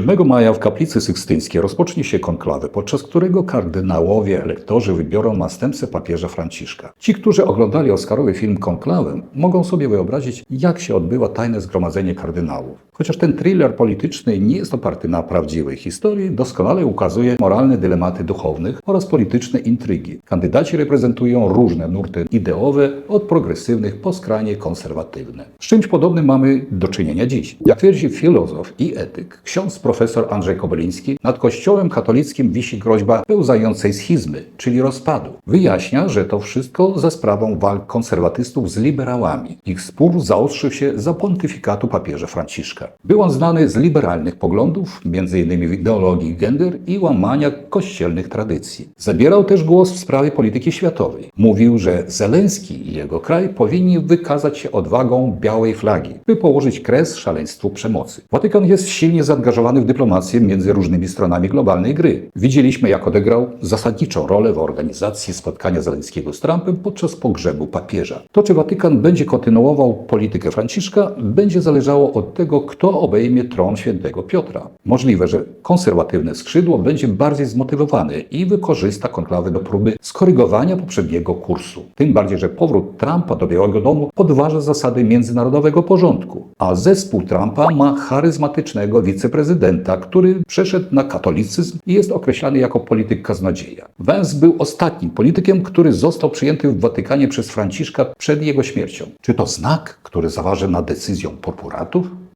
7 maja w kaplicy sykstyńskiej rozpocznie się konklawę, podczas którego kardynałowie elektorzy wybiorą następcę papieża Franciszka. Ci, którzy oglądali Oscarowy film Konklawę, mogą sobie wyobrazić, jak się odbywa tajne zgromadzenie kardynałów. Chociaż ten thriller polityczny nie jest oparty na prawdziwej historii, doskonale ukazuje moralne dylematy duchownych oraz polityczne intrygi. Kandydaci reprezentują różne nurty ideowe, od progresywnych po skrajnie konserwatywne. Z czymś podobnym mamy do czynienia dziś. Jak twierdzi filozof i etyk, ksiądz profesor Andrzej Kobyliński, nad kościołem katolickim wisi groźba pełzającej schizmy, czyli rozpadu. Wyjaśnia, że to wszystko za sprawą walk konserwatystów z liberałami. Ich spór zaostrzył się za pontyfikatu papieża Franciszka. Był on znany z liberalnych poglądów, m.in. ideologii gender i łamania kościelnych tradycji. Zabierał też głos w sprawie polityki światowej. Mówił, że Zelenski i jego kraj powinni wykazać się odwagą białej flagi, by położyć kres szaleństwu przemocy. Watykan jest silnie zaangażowany w dyplomację między różnymi stronami globalnej gry. Widzieliśmy, jak odegrał zasadniczą rolę w organizacji spotkania Zelenskiego z Trumpem podczas pogrzebu papieża. To, czy Watykan będzie kontynuował politykę Franciszka, będzie zależało od tego, kto obejmie tron świętego Piotra. Możliwe, że konserwatywne skrzydło będzie bardziej zmotywowane i wykorzysta konklawę do próby skorygowania poprzedniego kursu. Tym bardziej, że powrót Trumpa do Białego Domu podważa zasady międzynarodowego porządku, a zespół Trumpa ma charyzmatycznego wiceprezydenta, który przeszedł na katolicyzm i jest określany jako polityk kaznodzieja. Węz był ostatnim politykiem, który został przyjęty w Watykanie przez Franciszka przed jego śmiercią. Czy to znak, który zaważy nad decyzją purpuratów?